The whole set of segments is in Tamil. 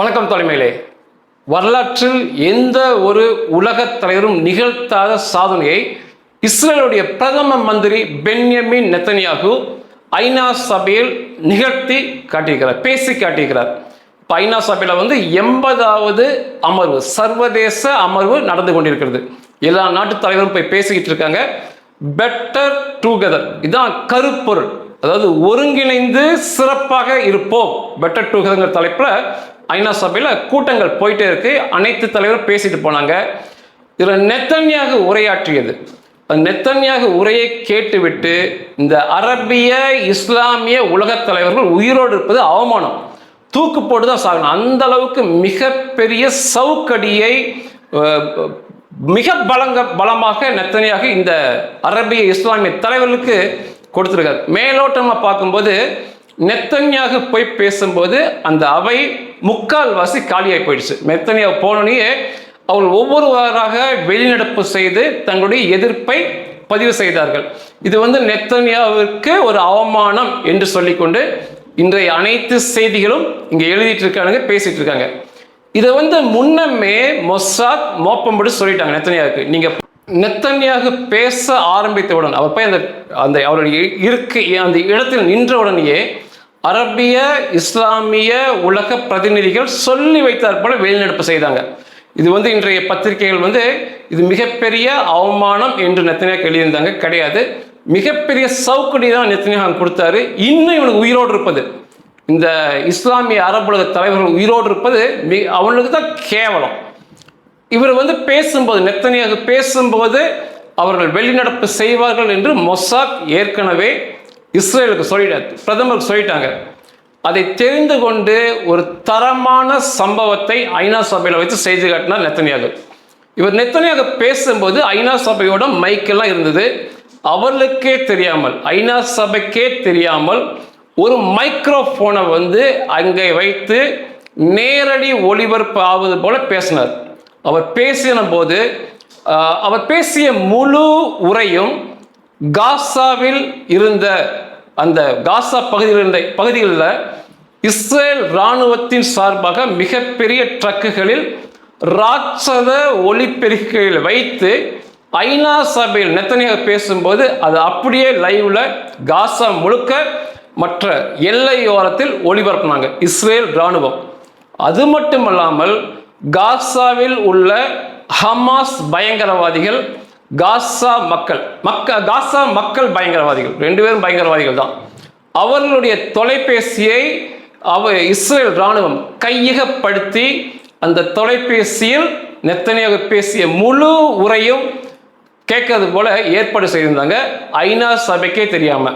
வணக்கம் தலைமையிலே. வரலாற்றில் எந்த ஒரு உலகத் தலைவரும் நிகழ்த்தாத சாதனையை இஸ்ரேலுடைய பிரதம மந்திரி பென்யமின் நெத்தனியாகு ஐநா சபையில் நிகழ்த்தி காட்டியிருக்கிறார் பேசி காட்டியிருக்கிறார். இப்போ ஐநா சபையில் வந்து எண்பதாவது அமர்வு சர்வதேச அமர்வு நடந்து கொண்டிருக்கிறது. எல்லா நாட்டு தலைவரும் போய் பேசிக்கிட்டு இருக்காங்க. பெட்டர் டுகெதர் இதுதான் கருப்பொருள். அதாவது ஒருங்கிணைந்து சிறப்பாக இருப்போம். பெட்டர் டுகெதர்ங்கிற தலைப்பில் ஐநா சபையில் கூட்டங்கள் போயிட்டே இருக்கு. அனைத்து தலைவரும் பேசிட்டு போனாங்க. இதில் நெத்தன்யாக உரையாற்றியது. நெத்தன்யாக உரையை கேட்டுவிட்டு இந்த அரபிய இஸ்லாமிய உலகத் தலைவர்கள் உயிரோடு இருப்பது அவமானம். தூக்கு போட்டு தான் சாகணும். அந்த அளவுக்கு மிகப்பெரிய சவுக்கடியை மிக பலங்க பலமாக நெத்தனியாக இந்த அரபிய இஸ்லாமிய தலைவர்களுக்கு கொடுத்துருக்காரு. மேலோட்டமாக பார்க்கும்போது நெத்தன்யாக போய் பேசும்போது அந்த அவை முக்கால்வாசி காலியாகி போயிடுச்சு. நெத்தனியாக போனோடனே அவள் ஒவ்வொருவராக வெளிநடப்பு செய்து தங்களுடைய எதிர்ப்பை பதிவு செய்தார்கள். இது வந்து நெத்தன்யாவிற்கு ஒரு அவமானம் என்று சொல்லிக்கொண்டு இன்றைய அனைத்து செய்திகளும் இங்கே எழுதிட்டு இருக்கானுங்க பேசிட்டு இருக்காங்க இதை வந்து முன்னமே மொசாத் மோப்பம்படி சொல்லிட்டாங்க நெத்தனியாவுக்கு. நீங்க நெத்தன்யாக பேச ஆரம்பித்தவுடன் அவர் போய் அந்த அந்த அவருடைய இருக்கு அந்த இடத்தில் நின்றவுடனேயே அரபிய இஸ்லாமிய உலக பிரதிநிதிகள் சொல்லி வைத்தார் போல வெளிநடப்பு செய்தாங்க. இது வந்து இன்றைய பத்திரிகைகள் வந்து இது மிகப்பெரிய அவமானம் என்று நெத்தனியாக எழுதியிருந்தாங்க. கிடையாது. மிகப்பெரிய சவுக்கடி தான் நெத்தனியாக கொடுத்தாரு. இன்னும் இவனுக்கு உயிரோடு இருப்பது. இந்த இஸ்லாமிய அரபுலக தலைவர்கள் உயிரோடு இருப்பது மி அவனுக்கு தான் கேவலம். இவர் வந்து பேசும்போது நெத்தனியாக பேசும்போது அவர்கள் வெளிநடப்பு செய்வார்கள் என்று மொசாக் ஏற்கனவே இஸ்ரேலுக்கு சொல்லிட்டு பிரதமருக்கு சொல்லிட்டாங்க. அதை தெரிந்து கொண்டு ஒரு தரமான சம்பவத்தை ஐநா சபையில் வச்சு செய்து காட்டினார் நெத்தனியாக. இவர் நெத்தனியாக பேசும்போது ஐநா சபையோட மைக்கெல்லாம் இருந்தது. அவர்களுக்கே தெரியாமல் ஐநா சபைக்கே தெரியாமல் ஒரு மைக்ரோஃபோனை வந்து அங்கே வைத்து நேரடி ஒளிபரப்பு ஆவது போல பேசினார். அவர் பேசின போது அவர் பேசிய முழு உரையும் காசாவில் இருந்த அந்த காசா பகுதியில் இருந்த பகுதிகளில் இஸ்ரேல் இராணுவத்தின் சார்பாக மிகப்பெரிய ட்ரக்குகளில் ராட்சத ஒளிப்பெருக்கிகள் வைத்து ஐநா சபையில் நெத்தனியாக பேசும்போது அது அப்படியே லைவ்ல காசா முழுக்க மற்ற எல்லையோரத்தில் ஒளிபரப்புனாங்க. இஸ்ரேல் இராணுவம். அது மட்டுமல்லாமல் காசாவில் உள்ள ஹமாஸ் பயங்கரவாதிகள் காசா மக்கள் மக்க காசா மக்கள் பயங்கரவாதிகள் ரெண்டு பேரும் பயங்கரவாதிகள் தான். அவர்களுடைய தொலைபேசியை அவ இஸ்ரேல் இராணுவம் கையகப்படுத்தி அந்த தொலைபேசியில் நெத்தனையாக பேசிய முழு உரையும் கேட்கறது போல ஏற்பாடு செய்திருந்தாங்க. ஐநா சபைக்கே தெரியாம.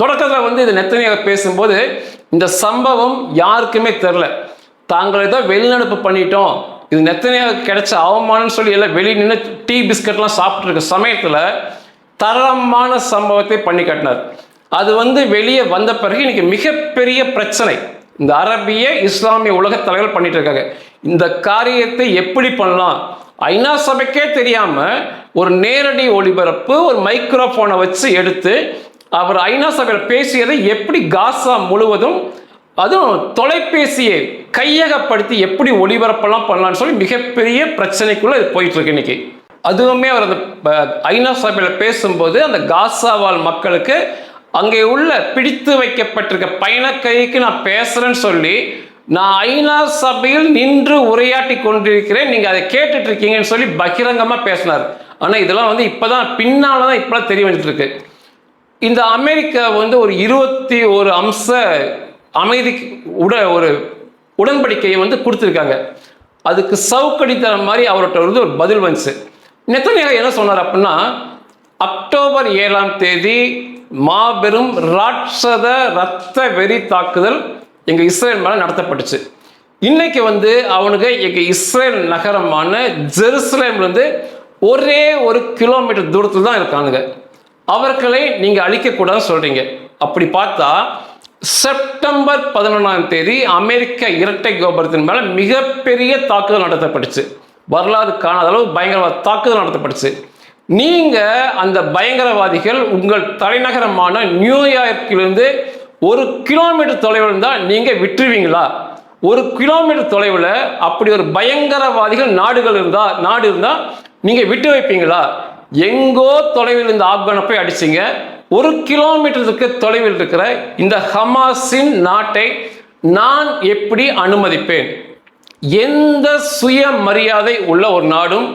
தொடக்கத்தில் வந்து இது நெத்தனையாக பேசும்போது இந்த சம்பவம் யாருக்குமே தெரில தாங்கள் ஏதோ வெளிநடப்பு பண்ணிட்டோம். இது நெத்தனையாக கிடைச்ச அவமானம்னு சொல்லி எல்லாம் வெளியே நின்று டீ பிஸ்கட்லாம் சாப்பிட்ருக்க சமயத்தில் தரமான சம்பவத்தை பண்ணி காட்டினார். அது வந்து வெளியே வந்த பிறகு இன்னைக்கு மிகப்பெரிய பிரச்சனை. இந்த அரபிய இஸ்லாமிய உலக தலைவர்கள் பண்ணிட்டு இருக்காங்க. இந்த காரியத்தை எப்படி பண்ணலாம்? ஐநா சபைக்கே தெரியாம ஒரு நேரடி ஒளிபரப்பு ஒரு மைக்ரோஃபோனை வச்சு எடுத்து அவர் ஐநா சபையில் பேசியதை எப்படி காசா முழுவதும் அதுவும் தொலைபேசியை கையகப்படுத்தி எப்படி ஒளிபரப்பெல்லாம் பண்ணலான்னு சொல்லி மிகப்பெரிய பிரச்சனைக்குள்ள இது போயிட்டு இருக்கு இன்னைக்கு. அதுவுமே அவர் அந்த ப- ஐநா சபையில் பேசும்போது அந்த காசாவால் மக்களுக்கு அங்கே உள்ள பிடித்து வைக்கப்பட்டிருக்க பயணக்கைக்கு நான் பேசுறேன்னு சொல்லி நான் ஐநா சபையில் நின்று உரையாட்டி கொண்டிருக்கிறேன் நீங்க அதை கேட்டுட்டு இருக்கீங்கன்னு சொல்லி பகிரங்கமா பேசினார். ஆனா இதெல்லாம் வந்து இப்பதான் பின்னால தான் இப்பதான் தெரிய வந்துட்டு இருக்கு. இந்த அமெரிக்கா வந்து ஒரு இருபத்தி ஒரு அம்ச அமைதிக்கு உட ஒரு உடன்படிக்கையை வந்து கொடுத்துருக்காங்க. அதுக்கு சவுக்கடி தர மாதிரி அவர்கிட்ட வந்து ஒரு பதில் வந்துச்சு. நெத்தனியாக என்ன சொன்னார் அப்படின்னா அக்டோபர் ஏழாம் தேதி மாபெரும் ராட்சத ரத்த வெறி தாக்குதல் எங்கள் இஸ்ரேல் மேலே நடத்தப்பட்டுச்சு. இன்னைக்கு வந்து அவனுக்கு எங்கள் இஸ்ரேல் நகரமான ஜெருசலேம்லேருந்து ஒரே ஒரு கிலோமீட்டர் தூரத்தில் தான் இருக்கானுங்க. அவர்களை நீங்கள் அழிக்கக்கூடாதுன்னு சொல்கிறீங்க அப்படி பார்த்தா செப்டம்பர் பதினொன்றாம் தேதி அமெரிக்க இரட்டை கோபுரத்தின் மேலே மிகப்பெரிய தாக்குதல் நடத்தப்பட்டுச்சு. வரலாறு காணாத அளவு பயங்கரவாத தாக்குதல் நடத்தப்பட்டுச்சு. நீங்கள் அந்த பயங்கரவாதிகள் உங்கள் தலைநகரமான நியூயார்க்கிலிருந்து ஒரு கிலோமீட்டர் தொலைவில் இருந்தால் நீங்கள் விட்டுருவீங்களா? ஒரு கிலோமீட்டர் தொலைவில் அப்படி ஒரு பயங்கரவாதிகள் நாடுகள் இருந்தால் நாடு இருந்தால் நீங்கள் விட்டு வைப்பீங்களா? எங்கோ தொலைவில் இந்த ஆப்கானை போய் அடிச்சீங்க. ஒரு கிலோமீட்டருக்கு தொலைவில் இருக்கிற இந்த ஹமாஸின் நாட்டை நான் எப்படி அனுமதிப்பேன்? எந்த சுய மரியாதை உள்ள ஒரு நாடும்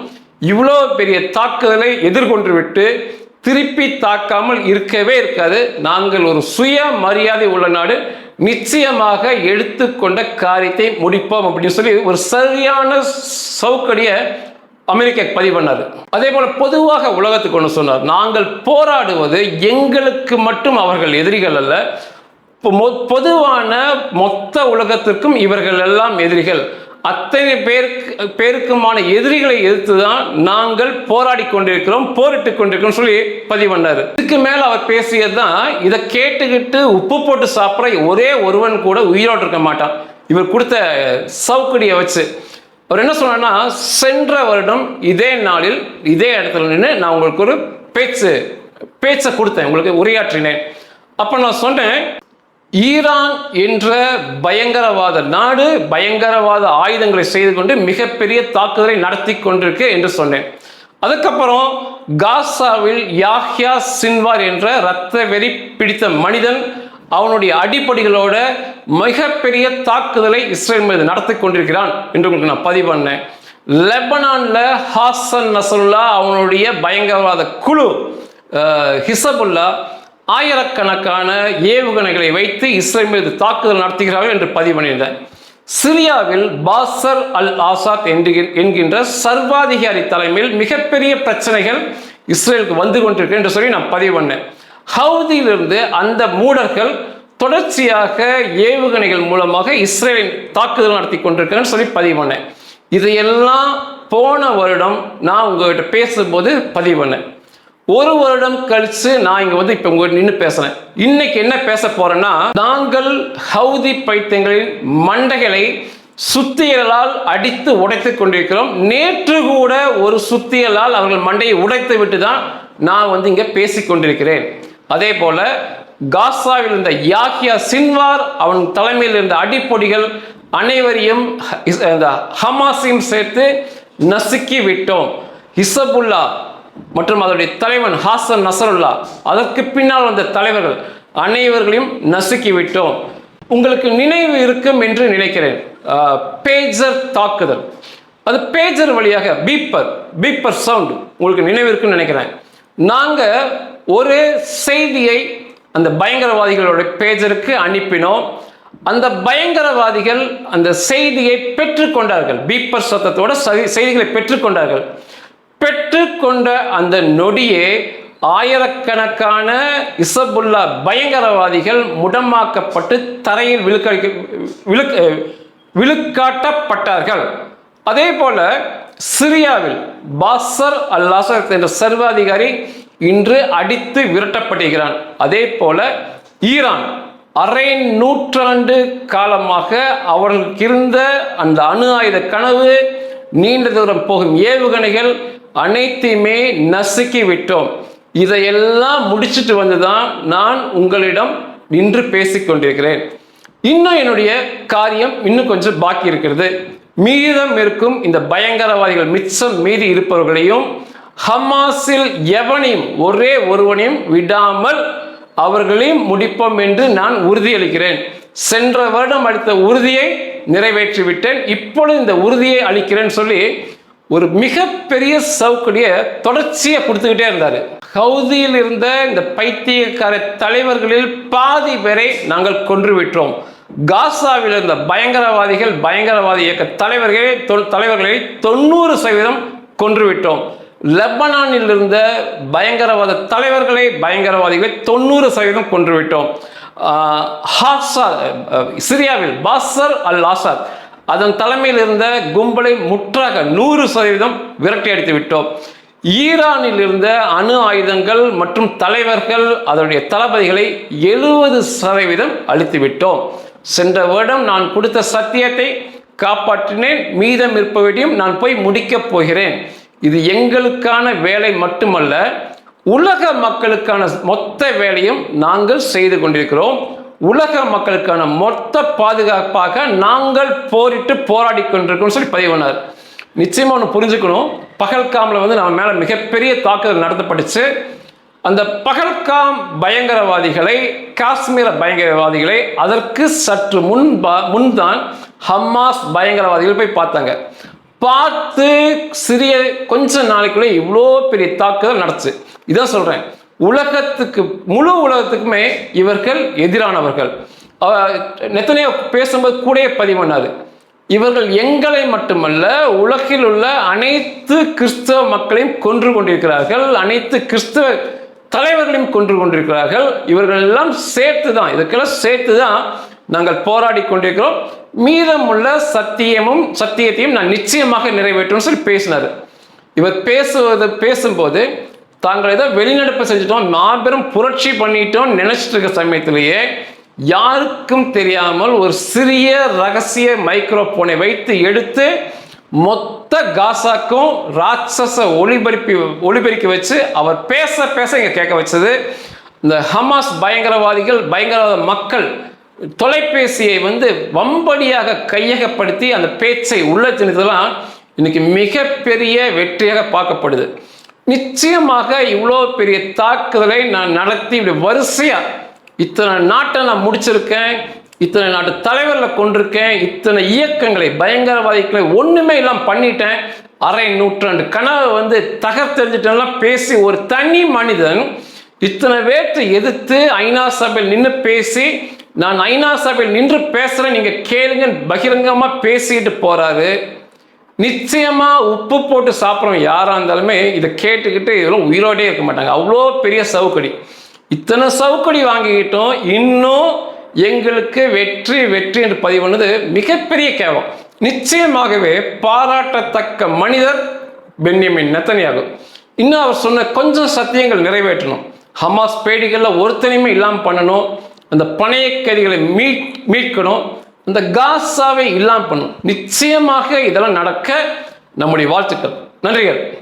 இவ்வளோ பெரிய தாக்குதலை எதிர்கொண்டு விட்டு திருப்பி தாக்காமல் இருக்கவே இருக்காது. நாங்கள் ஒரு சுய மரியாதை உள்ள நாடு. நிச்சயமாக எடுத்துக்கொண்ட காரியத்தை முடிப்போம் அப்படின்னு சொல்லி ஒரு சரியான சௌக்கடியை அமெரிக்கா பதிவு பண்ணார். அதே போல பொதுவாக உலகத்துக்கு ஒன்று சொன்னார். நாங்கள் போராடுவது எங்களுக்கு மட்டும் அவர்கள் எதிரிகள் அல்ல. மொ- பொதுவான மொத்த உலகத்திற்கும் இவர்கள் எல்லாம் எதிரிகள். அத்தனை பேருக்கு பேருக்குமான எதிரிகளை எதிர்த்து தான் நாங்கள் போராடி கொண்டிருக்கிறோம் போரிட்டு கொண்டிருக்கிறோம் சொல்லி பதிவு பண்ணார். இதுக்கு மேல அவர் பேசியது தான் இதை கேட்டுக்கிட்டு உப்பு போட்டு சாப்பிட்ற ஒரே ஒருவன் கூட உயிரோடு இருக்க மாட்டான். இவர் கொடுத்த சவுக்கடியை வச்சு. அவர் என்ன சொன்னார்னா சென்ற வருடம் இதே நாளில் இதே இடத்துல நின்று நான் உங்களுக்கு ஒரு பேச்சு பேச்சை கொடுத்தேன் உங்களுக்கு உரையாற்றினேன். அப்போ நான் சொன்னேன் ஈரான் என்ற பயங்கரவாத நாடு பயங்கரவாத ஆயுதங்களை செய்து கொண்டு மிகப்பெரிய தாக்குதலை நடத்தி கொண்டிருக்கு என்று சொன்னேன். அதுக்கப்புறம் காசாவில் யாஹ்யா சின்வார் என்ற இரத்த வெறி பிடித்த மனிதன் அவனுடைய அடிப்படைகளோட மிகப்பெரிய தாக்குதலை இஸ்ரேல் மீது நடத்தி கொண்டிருக்கிறான் என்று உங்களுக்கு நான் பதிவு பண்ணேன். லெபனான்ல ஹாசன் நசருல்லா அவனுடைய பயங்கரவாத குழு ஹிசபுல்லா ஆயிரக்கணக்கான ஏவுகணைகளை வைத்து இஸ்ரேல் மீது தாக்குதல் நடத்துகிறார்கள் என்று பதிவு பண்ணியிருந்தேன். சிரியாவில் பாசர் அல் ஆசாத் என்கின்ற சர்வாதிகாரி தலைமையில் மிகப்பெரிய பிரச்சனைகள் இஸ்ரேலுக்கு வந்து கொண்டிருக்கு என்று சொல்லி நான் பதிவு பண்ணேன். ஹவுதியிலிருந்து அந்த மூடர்கள் தொடர்ச்சியாக ஏவுகணைகள் மூலமாக இஸ்ரேலின் தாக்குதல் நடத்தி கொண்டிருக்கிறேன்னு சொல்லி பதிவு பண்ணேன் இதையெல்லாம் போன வருடம் நான் உங்ககிட்ட பேசும்போது பதிவு பண்ணேன் ஒரு வருடம் கழிச்சு நான் இங்க வந்து இப்ப உங்க நின்று பேசுறேன். இன்னைக்கு என்ன பேச போறேன்னா நாங்கள் ஹவுதி பைத்தியங்களின் மண்டைகளை சுத்தியலால் அடித்து உடைத்து கொண்டிருக்கிறோம். நேற்று கூட ஒரு சுத்தியலால் அவர்கள் மண்டையை உடைத்து விட்டு தான் நான் வந்து இங்க பேசிக் கொண்டிருக்கிறேன். அதே போல காசாவில் இருந்த யாக்கியா சின்வார் அவன் தலைமையில் இருந்த அடிப்பொடிகள் அனைவரையும் இந்த ஹமாஸையும் சேர்த்து நசுக்கி விட்டோம். ஹிசபுல்லா மற்றும் அதனுடைய தலைவன் ஹாசன் நசருல்லா அதற்கு பின்னால் வந்த தலைவர்கள் அனைவர்களையும் நசுக்கி விட்டோம். உங்களுக்கு நினைவு இருக்கும் என்று நினைக்கிறேன். பேஜர் தாக்குதல். அது பேஜர் வழியாக பீப்பர் பீப்பர் சவுண்ட். உங்களுக்கு நினைவு இருக்குன்னு நினைக்கிறேன். நாங்கள் ஒரு செய்தியை அந்த பயங்கரவாதிகளோட பேஜருக்கு அனுப்பினோம். அந்த பயங்கரவாதிகள் அந்த செய்தியை பெற்றுக்கொண்டார்கள். பீப்பர் சத்தத்தோட செய்திகளை பெற்றுக்கொண்டார்கள். பெற்றுக்கொண்ட அந்த நொடியே ஆயிரக்கணக்கான இசபுல்லா பயங்கரவாதிகள் முடமாக்கப்பட்டு தரையில் விழுக்க விழுக்க விழுக்காட்டப்பட்டார்கள். அதே போல சிரியாவில் பாசர் அல் அசத் என்ற சர்வாதிகாரி இன்று அடித்து விரட்டப்படுகிறான் அதே போல ஈரான் அரை நூற்றாண்டு காலமாக அவர்களுக்கு இருந்த அந்த அணு ஆயுத கனவு நீண்ட தூரம் போகும் ஏவுகணைகள் அனைத்தையுமே நசுக்கி விட்டோம் இதையெல்லாம் முடிச்சுட்டு வந்துதான் நான் உங்களிடம் இன்று பேசிக்கொண்டிருக்கிறேன். இன்னும் என்னுடைய காரியம் இன்னும் கொஞ்சம் பாக்கி இருக்கிறது மீதம் இருக்கும் இந்த பயங்கரவாதிகள் மிச்சம் மீதி இருப்பவர்களையும் ஹமாஸில் எவனையும் ஒரே ஒருவனையும் விடாமல் அவர்களையும் முடிப்போம் என்று நான் உறுதியளிக்கிறேன். சென்ற வருடம் அளித்த உறுதியை நிறைவேற்றிவிட்டேன். இப்பொழுது இந்த உறுதியை அளிக்கிறேன்னு சொல்லி ஒரு மிகப்பெரிய சவுக்கடிய தொடர்ச்சியை கொடுத்துக்கிட்டே இருந்தார். ஹவுதியில் இருந்த இந்த பைத்தியக்கார தலைவர்களில் பாதி பேரை நாங்கள் கொன்று விட்டோம் காசாவில் இருந்த பயங்கரவாதிகள் பயங்கரவாதி இயக்க தலைவர்களை தொ- தலைவர்களை தொண்ணூறு சதவீதம் கொன்றுவிட்டோம். லெபனானில் இருந்த பயங்கரவாத தலைவர்களை பயங்கரவாதிகளை தொண்ணூறு சதவீதம் கொன்றுவிட்டோம். ஹாசா சிரியாவில் பாசர் அல் ஆசாத் அதன் தலைமையில் இருந்த கும்பலை முற்றாக நூறு சதவீதம் விரட்டி அடித்து விட்டோம். ஈரானில் இருந்த அணு ஆயுதங்கள் மற்றும் தலைவர்கள் அதனுடைய தளபதிகளை எழுபது சதவீதம் அழித்து விட்டோம். சென்ற வருடம் நான் கொடுத்த சத்தியத்தை காப்பாற்றினேன் மீதம் இருப்பவற்றையும் நான் போய் முடிக்கப் போகிறேன். இது எங்களுக்கான வேலை மட்டுமல்ல உலக மக்களுக்கான மொத்த வேலையும் நாங்கள் செய்து கொண்டிருக்கிறோம். உலக மக்களுக்கான மொத்த பாதுகாப்பாக நாங்கள் போரிட்டு போராடி கொண்டிருக்கோம்னு சொல்லி பதிவுனார் நிச்சயமாக நிச்சயமா ஒன்று புரிஞ்சுக்கணும். பகல்காமில் வந்து நம்ம மேலே மிகப்பெரிய தாக்குதல் நடத்தப்பட்டுச்சு. அந்த பகல்காம் பயங்கரவாதிகளை காஷ்மீர பயங்கரவாதிகளை அதற்கு சற்று முன்பா முன்தான் ஹமாஸ் பயங்கரவாதிகள் போய் பார்த்தாங்க. பார்த்து சிறிய கொஞ்ச நாளைக்குள்ளே இவ்வளோ பெரிய தாக்குதல் நடந்துச்சு. இதான் சொல்கிறேன் உலகத்துக்கு முழு உலகத்துக்குமே இவர்கள் எதிரானவர்கள். நெத்தனையோ பேசும்போது கூடயே பதிவு பண்ணாது இவர்கள் எங்களை மட்டுமல்ல உலகில் உள்ள அனைத்து கிறிஸ்தவ மக்களையும் கொன்று கொண்டிருக்கிறார்கள். அனைத்து கிறிஸ்தவ தலைவர்களையும் கொன்று கொண்டிருக்கிறார்கள். இவர்கள் எல்லாம் சேர்த்து தான் இதுக்கெல்லாம் சேர்த்து தான் நாங்கள் போராடி கொண்டிருக்கிறோம். மீதமுள்ள சத்தியமும் சத்தியத்தையும் நான் நிச்சயமாக நிறைவேற்றும் சொல்லி பேசினார். இவர் பேசுவது பேசும்போது தாங்கள் ஏதோ வெளிநடப்பு செஞ்சிட்டோம் மாபெரும் புரட்சி பண்ணிட்டோம் நினைச்சிட்டு இருக்க சமயத்திலேயே யாருக்கும் தெரியாமல் ஒரு சிறிய ரகசிய மைக்ரோஃபோனை வைத்து எடுத்து மொத்த காசாக்கும் ராட்சச ஒளிபரப்பி ஒளிபெருக்கி வச்சு அவர் பேச பேச இங்கே கேட்க வச்சது. இந்த ஹமாஸ் பயங்கரவாதிகள் பயங்கரவாத மக்கள் தொலைபேசியை வந்து வம்படியாக கையகப்படுத்தி அந்த பேச்சை உள்ள திணித்ததெல்லாம் இன்னைக்கு மிகப்பெரிய வெற்றியாக பார்க்கப்படுது. நிச்சயமாக இவ்வளோ பெரிய தாக்குதலை நான் நடத்தி இப்படி வரிசையாக இத்தனை நாட்டை நான் முடிச்சிருக்கேன் இத்தனை நாட்டு தலைவர்களை கொண்டிருக்கேன். இத்தனை இயக்கங்களை பயங்கரவாதிகளை ஒன்றுமே இல்லாமல் பண்ணிட்டேன். அரை நூற்றாண்டு கனவை வந்து தகர்த்தெறிஞ்சிட்டெல்லாம் பேசி ஒரு தனி மனிதன் இத்தனை பேர்த்தை எதிர்த்து ஐநா சபையில் நின்று பேசி நான் ஐநா சபையில் நின்று பேசுகிறேன் நீங்கள் கேளுங்கன்னு பகிரங்கமாக பேசிட்டு போகிறாரு நிச்சயமாக உப்பு போட்டு சாப்பிட்றோம் யாராக இருந்தாலுமே இதை கேட்டுக்கிட்டு இதெல்லாம் உயிரோடே இருக்க மாட்டாங்க. அவ்வளோ பெரிய சவுக்கடி. இத்தனை சவுக்கடி வாங்கிக்கிட்டோம். இன்னும் எங்களுக்கு வெற்றி வெற்றி என்று பதிவு பண்ணது மிகப்பெரிய கேவலம். நிச்சயமாகவே பாராட்டத்தக்க மனிதர் பென்யமின் நெத்தனியாகும் இன்னும் அவர் சொன்ன கொஞ்சம் சத்தியங்கள் நிறைவேற்றணும். ஹமாஸ் பேடிகளில் ஒருத்தனையுமே இல்லாமல் பண்ணணும். அந்த பணைய கைதிகளை மீட் மீட்கணும். அந்த காசாவை இல்லாமல் பண்ணணும். நிச்சயமாக இதெல்லாம் நடக்க நம்முடைய வாழ்த்துக்கள். நன்றிகள்.